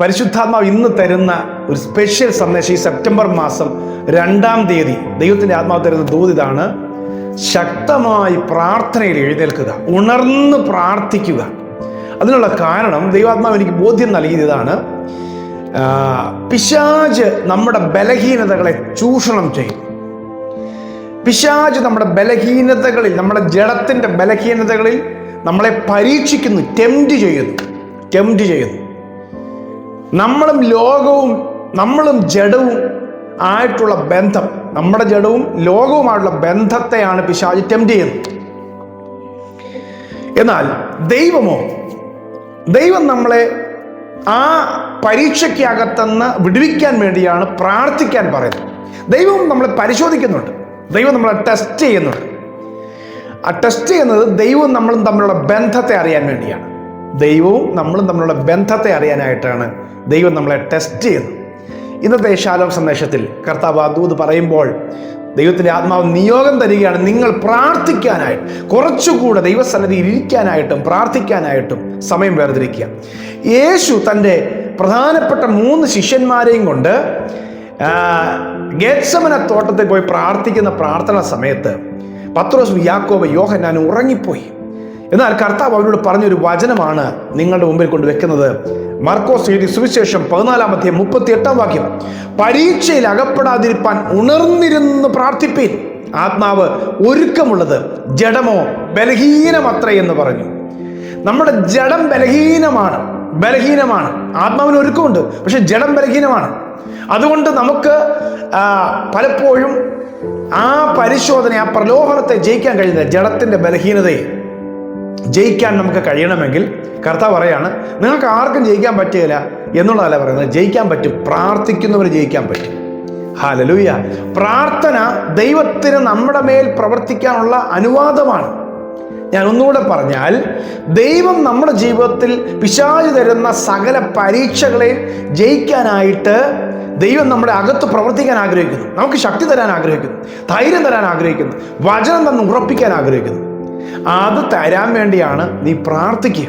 പരിശുദ്ധാത്മാവ് ഇന്ന് തരുന്ന ഒരു സ്പെഷ്യൽ സന്ദേശം ഈ സെപ്റ്റംബർ മാസം രണ്ടാം തീയതി ദൈവത്തിന്റെ ആത്മാവ് തരുന്ന ദൂത് ഇതാണ്. ശക്തമായി പ്രാർത്ഥനയിൽ എഴുന്നേൽക്കുക ഉണർന്ന് പ്രാർത്ഥിക്കുക. അതിനുള്ള കാരണം ദൈവാത്മാവ് എനിക്ക് ബോധ്യം നൽകിയത് ഇതാണ്. പിശാജ് നമ്മുടെ ബലഹീനതകളെ ചൂഷണം ചെയ്യും. പിശാജ് നമ്മുടെ ബലഹീനതകളിൽ നമ്മുടെ ജഡത്തിന്റെ ബലഹീനതകളിൽ നമ്മളെ പരീക്ഷിക്കുന്നു ടെംറ്റ് ചെയ്യുന്നു ടെംറ്റ് ചെയ്യുന്നു. നമ്മളും ലോകവും നമ്മളും ജഡവും ആയിട്ടുള്ള ബന്ധം നമ്മുടെ ജഡവും ലോകവുമായിട്ടുള്ള ബന്ധത്തെയാണ് പിശാച് ടെംപ്റ്റ് ചെയ്യുന്നത്. എന്നാൽ ദൈവമോ ദൈവം നമ്മളെ ആ പരീക്ഷയ്ക്കകത്തുനിന്ന് വിടുവിക്കാൻ വേണ്ടിയാണ് പ്രാർത്ഥിക്കാൻ പറയുന്നത്. ദൈവം നമ്മളെ പരിശോധിക്കുന്നുണ്ട്. ദൈവം നമ്മളെ ടെസ്റ്റ് ചെയ്യുന്നുണ്ട്. ആ ടെസ്റ്റ് ചെയ്യുന്നത് ദൈവം നമ്മളും തമ്മിലുള്ള ബന്ധത്തെ അറിയാൻ വേണ്ടിയാണ്. ദൈവവും നമ്മളും തമ്മിലുള്ള ബന്ധത്തെ അറിയാനായിട്ടാണ് ദൈവം നമ്മളെ ടെസ്റ്റ് ചെയ്യുന്നത്. ഇന്നത്തെ ശാലോം സന്ദേശത്തിൽ കർത്താവ് അതൂത് പറയുമ്പോൾ ദൈവത്തിന്റെ ആത്മാവ് നിയോഗം തരികയാണ്. നിങ്ങൾ പ്രാർത്ഥിക്കാനായിട്ട് കുറച്ചുകൂടെ ദൈവസന്നിധി ഇരിക്കാനായിട്ടും പ്രാർത്ഥിക്കാനായിട്ടും സമയം വേർതിരിക്കുക. യേശു തന്റെ പ്രധാനപ്പെട്ട മൂന്ന് ശിഷ്യന്മാരെയും കൊണ്ട് ഗേത്സമന തോട്ടത്തിൽ പോയി പ്രാർത്ഥിക്കുന്ന പ്രാർത്ഥന സമയത്ത് പത്രോസ് യാക്കോബ് ഞാൻ ഉറങ്ങിപ്പോയി. എന്നാൽ കർത്താവ് അവരോട് പറഞ്ഞൊരു വചനമാണ് നിങ്ങളുടെ മുമ്പിൽ കൊണ്ട് വെക്കുന്നത്. മർക്കോസ് എഴുതി സുവിശേഷം പതിനാലാമത്തെ മുപ്പത്തി എട്ടാം വാക്യം. പരീക്ഷയിൽ അകപ്പെടാതിരിപ്പാൻ ഉണർന്നിരുന്ന് പ്രാർത്ഥിപ്പീൻ. ആത്മാവ് ഒരുക്കമുള്ളത് ജഡമോ ബലഹീനമത്രേ എന്ന് പറഞ്ഞു. നമ്മുടെ ജഡം ബലഹീനമാണ് ബലഹീനമാണ്. ആത്മാവിന് ഒരുക്കമുണ്ട് പക്ഷെ ജഡം ബലഹീനമാണ്. അതുകൊണ്ട് നമുക്ക് പലപ്പോഴും ആ പരിശോധന ആ പ്രലോഭനത്തെ ജയിക്കാൻ കഴിയുന്നത് ജഡത്തിന്റെ ബലഹീനതയെ ജയിക്കാൻ നമുക്ക് കഴിയണമെങ്കിൽ കർത്താവ് പറയാണ് നിങ്ങൾക്ക് ആർക്കും ജയിക്കാൻ പറ്റുകയില്ല എന്നുള്ളതല്ല പറയുന്നത്. ജയിക്കാൻ പറ്റും പ്രാർത്ഥിക്കുന്നവർ ജയിക്കാൻ പറ്റും. ഹാലലൂയ പ്രാർത്ഥന ദൈവത്തിന് നമ്മുടെ മേൽ പ്രവർത്തിക്കാനുള്ള അനുവാദമാണ്. ഞാൻ ഒന്നുകൂടെ പറഞ്ഞാൽ ദൈവം നമ്മുടെ ജീവിതത്തിൽ പിശാച് തരുന്ന സകല പരീക്ഷകളെ ജയിക്കാനായിട്ട് ദൈവം നമ്മുടെ അകത്ത് പ്രവർത്തിക്കാൻ ആഗ്രഹിക്കുന്നു. നമുക്ക് ശക്തി തരാൻ ആഗ്രഹിക്കുന്നു ധൈര്യം തരാൻ ആഗ്രഹിക്കുന്നു വചനം തന്ന് ഉറപ്പിക്കാൻ ആഗ്രഹിക്കുന്നു. അത് തരാൻ വേണ്ടിയാണ് നീ പ്രാർത്ഥിക്കുക.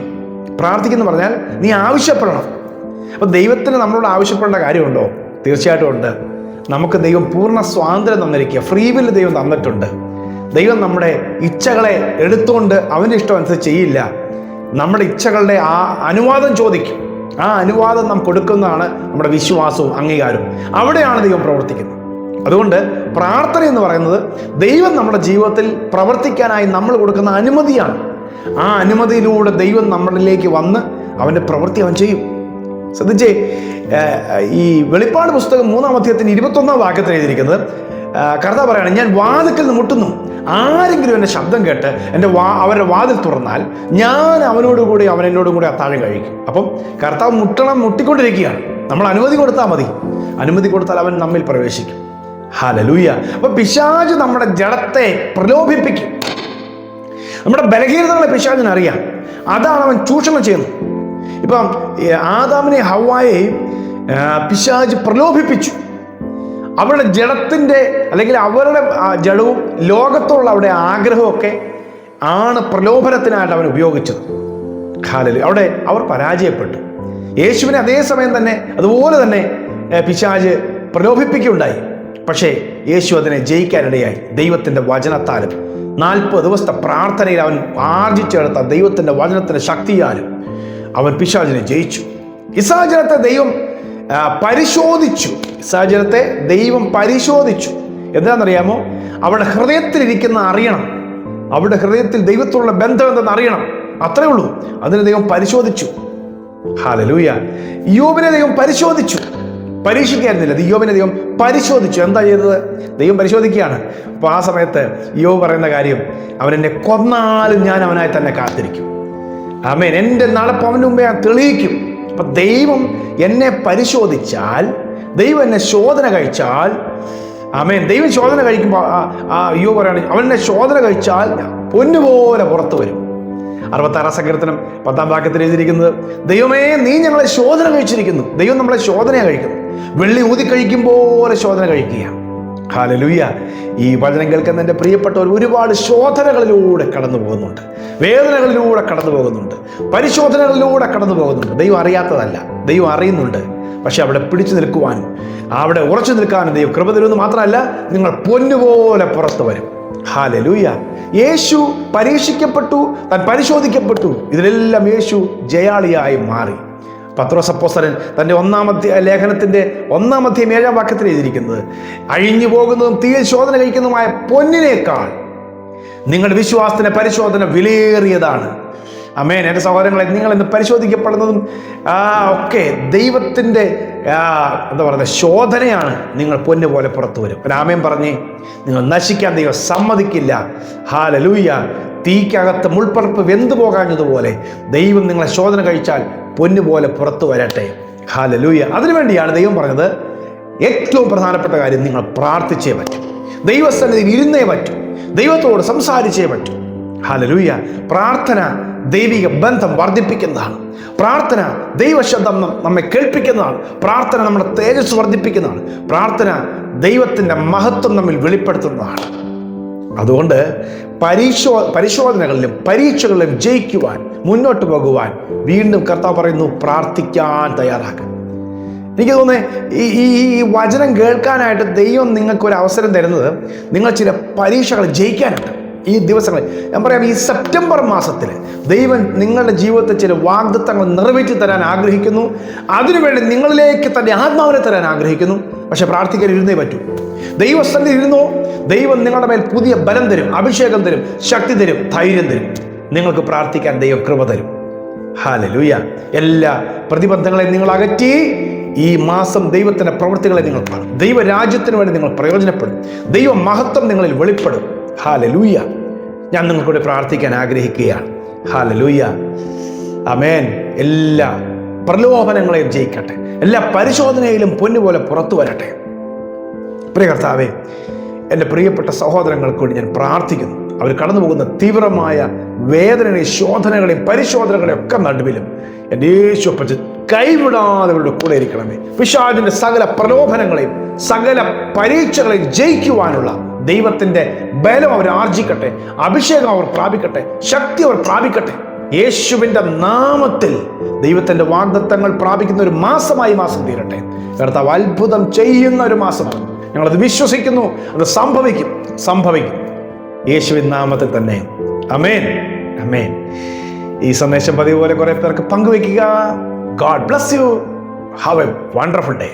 പ്രാർത്ഥിക്കുന്ന പറഞ്ഞാൽ നീ ആവശ്യപ്പെടണം. അപ്പോൾ ദൈവത്തിന് നമ്മളോട് ആവശ്യപ്പെടേണ്ട കാര്യമുണ്ടോ? തീർച്ചയായിട്ടും ഉണ്ട്. നമുക്ക് ദൈവം പൂർണ സ്വാതന്ത്ര്യം തന്നിരിക്കുക. ഫ്രീ വില്ല് ദൈവം തന്നിട്ടുണ്ട്. ദൈവം നമ്മുടെ ഇച്ഛകളെ എടുത്തുകൊണ്ട് അവന്റെ ഇഷ്ടം അനുസരിച്ച് ചെയ്യില്ല. നമ്മുടെ ഇച്ഛകളുടെ ആ അനുവാദം ചോദിക്കും. ആ അനുവാദം നാം കൊടുക്കുന്നതാണ് നമ്മുടെ വിശ്വാസവും അംഗീകാരവും. അവിടെയാണ് ദൈവം പ്രവർത്തിക്കുന്നത്. അതുകൊണ്ട് പ്രാർത്ഥന എന്ന് പറയുന്നത് ദൈവം നമ്മുടെ ജീവിതത്തിൽ പ്രവർത്തിക്കാനായി നമ്മൾ കൊടുക്കുന്ന അനുമതിയാണ്. ആ അനുമതിയിലൂടെ ദൈവം നമ്മളിലേക്ക് വന്ന് അവന്റെ പ്രവൃത്തി അവൻ ചെയ്യും. ശ്രദ്ധിച്ചേ ഈ വെളിപ്പാട് പുസ്തകം മൂന്നാം അധ്യായത്തിന് ഇരുപത്തൊന്നാം വാക്യത്തിൽ എഴുതിയിരിക്കുന്നത് കർത്ത കർത്താവ് പറയാണ് ഞാൻ വാതിക്കൽ നിന്ന് മുട്ടുന്നു. ആരെങ്കിലും എന്റെ ശബ്ദം കേട്ട് എന്റെ വാ അവരുടെ വാതിൽ തുറന്നാൽ ഞാൻ അവനോട് കൂടി അവൻ എന്നോടും കൂടി അത്താഴം കഴിക്കും. അപ്പം കർത്താവ് മുട്ടണം മുട്ടിക്കൊണ്ടിരിക്കുകയാണ്. നമ്മൾ അനുമതി കൊടുത്താൽ മതി. അനുമതി കൊടുത്താൽ അവൻ നമ്മിൽ പ്രവേശിക്കും. ഹാലലൂയ. അപ്പൊ പിശാജ് നമ്മുടെ ജഡത്തെ പ്രലോഭിപ്പിക്കും. നമ്മുടെ ബലഹീനതകളെ പിശാജിന് അറിയാം. അതാണ് അവൻ ചൂഷണം ചെയ്യുന്നത്. ഇപ്പം ആദാമിനെ ഹവായെയും പിശാജ് പ്രലോഭിപ്പിച്ചു. അവരുടെ ജഡത്തിന്റെ അല്ലെങ്കിൽ അവരുടെ ജഡവും ലോകത്തുള്ള അവരുടെ ആഗ്രഹമൊക്കെ ആണ് പ്രലോഭനത്തിനായിട്ട് അവൻ ഉപയോഗിച്ചത്. ഹാലലു അവിടെ അവർ പരാജയപ്പെട്ടു. യേശുവിനെ അതേ സമയം തന്നെ അതുപോലെ തന്നെ പിശാജ് പ്രലോഭിപ്പിക്കുകയുണ്ടായി. പക്ഷേ യേശു അതിനെ ജയിക്കാനിടയായി. ദൈവത്തിന്റെ വചനത്താലും നാൽപ്പത് ദിവസത്തെ പ്രാർത്ഥനയിൽ അവൻ ആർജിച്ചെടുത്ത ദൈവത്തിന്റെ വചനത്തിന്റെ ശക്തിയാലും അവൻ പിശാചിനെ ജയിച്ചു. ഇസാചനത്തെ ദൈവം പരിശോധിച്ചു. ഇസാചനത്തെ ദൈവം പരിശോധിച്ചു. എന്താണെന്നറിയാമോ? അവരുടെ ഹൃദയത്തിലിരിക്കുന്ന അറിയണം. അവരുടെ ഹൃദയത്തിൽ ദൈവത്തോടുള്ള ബന്ധം എന്തെന്ന് അറിയണം. അത്രേ ഉള്ളൂ. അതിനെ ദൈവം പരിശോധിച്ചു. ഹാലലൂയ. യോബിനെ ദൈവം പരിശോധിച്ചു. പരീക്ഷിക്കായിരുന്നില്ല. യോബിനെ ദൈവം പരിശോധിച്ചു. എന്താ ചെയ്തത്? ദൈവം പരിശോധിക്കുകയാണ്. അപ്പോൾ ആ സമയത്ത് യോ പറയുന്ന കാര്യം അവനെന്നെ കൊന്നാലും ഞാൻ അവനായി തന്നെ കാത്തിരിക്കും. അമേൻ എന്റെ നടപ്പ് അവന്റെ മുമ്പേ ഞാൻ തെളിയിക്കും. അപ്പൊ ദൈവം എന്നെ പരിശോധിച്ചാൽ ദൈവം എന്നെ ശോധന കഴിച്ചാൽ അമേൻ ദൈവം ശോധന കഴിക്കുമ്പോൾ ആ- യോ പറയാണ് എന്നെ ശോധന കഴിച്ചാൽ പൊന്നുപോലെ പുറത്തു വരും. അറുപത്താറാം സങ്കീർത്തനം പത്താം വാക്യത്തിൽ എഴുതിയിരിക്കുന്നത് ദൈവമേ നീ ഞങ്ങളെ ശോധന കഴിച്ചിരിക്കുന്നു. ദൈവം നമ്മളെ ശോധനയാണ് കഴിക്കുന്നു. വെള്ളി ഊതി കഴിക്കും പോലെ ശോധന കഴിക്കുക. ഹാലലുയ്യ ഈ വചനം കേൾക്കുന്ന എന്റെ പ്രിയപ്പെട്ടവർ ഒരുപാട് ശോധനകളിലൂടെ കടന്നു പോകുന്നുണ്ട്. വേദനകളിലൂടെ കടന്നു പോകുന്നുണ്ട്. പരിശോധനകളിലൂടെ കടന്നു പോകുന്നുണ്ട്. ദൈവം അറിയാത്തതല്ല. ദൈവം അറിയുന്നുണ്ട്. പക്ഷെ അവിടെ പിടിച്ചു നിൽക്കുവാനും അവിടെ ഉറച്ചു നിൽക്കാനും ദൈവം കൃപ തരുമെന്ന് മാത്രമല്ല നിങ്ങൾ പൊന്നുപോലെ പുറത്തു വരും. ഹാലലൂയ യേശു പരീക്ഷിക്കപ്പെട്ടു താൻ പരിശോധിക്കപ്പെട്ടു. ഇതിലെല്ലാം യേശു ജയാളിയായി മാറി. പത്രോസപ്പോസരൻ തന്റെ ഒന്നാമത്തെ ലേഖനത്തിന്റെ ഒന്നാമത്തെ ഏഴാം വാക്യത്തിൽ എഴുതിയിരിക്കുന്നത് അഴിഞ്ഞു പോകുന്നതും തീയിൽ ശോധന കഴിക്കുന്നതുമായ പൊന്നിനേക്കാൾ നിങ്ങളുടെ വിശ്വാസത്തിന്റെ പരിശോധന വിലയേറിയതാണ്. അമേൻ എന്റെ സഹോദരങ്ങളെ നിങ്ങൾ ഇന്ന് പരിശോധിക്കപ്പെടുന്നതും ഒക്കെ ദൈവത്തിന്റെ എന്താ പറയുക ശോധനയാണ് നിങ്ങൾ പൊന്നു പോലെ പുറത്തു വരും. രാമയം പറഞ്ഞ് നിങ്ങൾ നശിക്കാൻ ദൈവം സമ്മതിക്കില്ല. ഹാലലൂയ തീക്കകത്ത് മുൾപ്പറപ്പ് വെന്തു പോകാഞ്ഞതുപോലെ ദൈവം നിങ്ങളെ ശോധന കഴിച്ചാൽ പൊന്നുപോലെ പുറത്തു വരട്ടെ. ഹാലലൂയ അതിനുവേണ്ടിയാണ് ദൈവം പറഞ്ഞത് ഏറ്റവും പ്രധാനപ്പെട്ട കാര്യം നിങ്ങൾ പ്രാർത്ഥിച്ചേ പറ്റും. ദൈവസന്നിധിയിൽ ഇരുന്നേ പറ്റും. ദൈവത്തോട് സംസാരിച്ചേ പറ്റും. ഹാലലൂയ പ്രാർത്ഥന ദൈവിക ബന്ധം വർദ്ധിപ്പിക്കുന്നതാണ്. പ്രാർത്ഥന ദൈവശബ്ദം നമ്മെ കേൾപ്പിക്കുന്നതാണ്. പ്രാർത്ഥന നമ്മുടെ തേജസ് വർദ്ധിപ്പിക്കുന്നതാണ്. പ്രാർത്ഥന ദൈവത്തിന്റെ മഹത്വം നമ്മിൽ വെളിപ്പെടുത്തുന്നതാണ്. അതുകൊണ്ട് പരീക്ഷോ പരിശോധനകളിലും പരീക്ഷകളിലും ജയിക്കുവാൻ മുന്നോട്ട് പോകുവാൻ വീണ്ടും കർത്താവ് പറയുന്നു പ്രാർത്ഥിക്കാൻ തയ്യാറാക്കുക എനിക്ക് തോന്നുന്നത് ഈ ഈ ഈ വചനം കേൾക്കാനായിട്ട് ദൈവം നിങ്ങൾക്ക് ഒരു അവസരം തരുന്നത് നിങ്ങൾ ചില പരീക്ഷകൾ ജയിക്കാനുണ്ട്. ഈ ദിവസങ്ങളിൽ ഞാൻ പറയാം ഈ സെപ്റ്റംബർ മാസത്തിൽ ദൈവം നിങ്ങളുടെ ജീവിതത്തിൽ ചില വാഗ്ദത്തങ്ങൾ നിറവേറ്റി തരാൻ ആഗ്രഹിക്കുന്നു. അതിനുവേണ്ടി നിങ്ങളിലേക്ക് തന്റെ ആത്മാവിനെ തരാൻ ആഗ്രഹിക്കുന്നു. പക്ഷെ പ്രാർത്ഥിക്കാൻ ഇരുന്നേ പറ്റൂ. ദൈവസ്ഥലിൽ ഇരുന്നോ? ദൈവം നിങ്ങളുടെ മേൽ പുതിയ ബലം തരും അഭിഷേകം തരും ശക്തി തരും ധൈര്യം തരും. നിങ്ങൾക്ക് പ്രാർത്ഥിക്കാൻ ദൈവം കൃപ തരും. ഹാലലൂയ എല്ലാ പ്രതിബന്ധങ്ങളെയും നിങ്ങൾ അകറ്റി. ഈ മാസം ദൈവത്തിന്റെ പ്രവൃത്തികളെ നിങ്ങൾ കാണും ദൈവരാജ്യത്തിന് വേണ്ടി നിങ്ങൾ പ്രയോജനപ്പെടും. ദൈവ മഹത്വം നിങ്ങളിൽ വെളിപ്പെടും. ഹാലലൂയ ഞാൻ നിങ്ങൾക്കൂടെ പ്രാർത്ഥിക്കാൻ ആഗ്രഹിക്കുകയാണ്. ഹാലലൂയ അമേൻ എല്ലാ പ്രലോഭനങ്ങളെയും ജയിക്കട്ടെ. എല്ലാ പരിശോധനയിലും പൊന്നുപോലെ പുറത്തു വരട്ടെ. പ്രിയ കർത്താവേ എന്റെ പ്രിയപ്പെട്ട സഹോദരങ്ങൾക്ക് വേണ്ടി ഞാൻ പ്രാർത്ഥിക്കുന്നു. അവർ കടന്നു പോകുന്ന തീവ്രമായ വേദനകളെയും ശോധനകളെയും പരിശോധനകളെയും ഒക്കെ നടുവിലും എന്റെ യേശു കൈവിടാതെ അവരുടെ കൂടെ ഇരിക്കണമേ. പിശാചിന്റെ സകല പ്രലോഭനങ്ങളെയും സകല പരീക്ഷകളെയും ജയിക്കുവാനുള്ള ദൈവത്തിന്റെ ബലം അവർ ആർജിക്കട്ടെ അഭിഷേകം അവർ പ്രാപിക്കട്ടെ ശക്തി അവർ പ്രാപിക്കട്ടെ. യേശുവിന്റെ നാമത്തിൽ ദൈവത്തിന്റെ വാഗ്ദത്തങ്ങൾ പ്രാപിക്കുന്ന ഒരു മാസമായി മാസം തീരട്ടെ. കർത്താവ് അത്ഭുതം ചെയ്യുന്ന ഒരു മാസമാണ്. അത് വിശ്വസിക്കുന്നു അത് സംഭവിക്കും സംഭവിക്കും. യേശുവിൻ നാമത്തിൽ തന്നെ. അമേൻ അമേൻ ഈ സന്ദേശം പതിവ് പോലെ കുറെ പേർക്ക് പങ്കുവെക്കുക God bless you have a wonderful day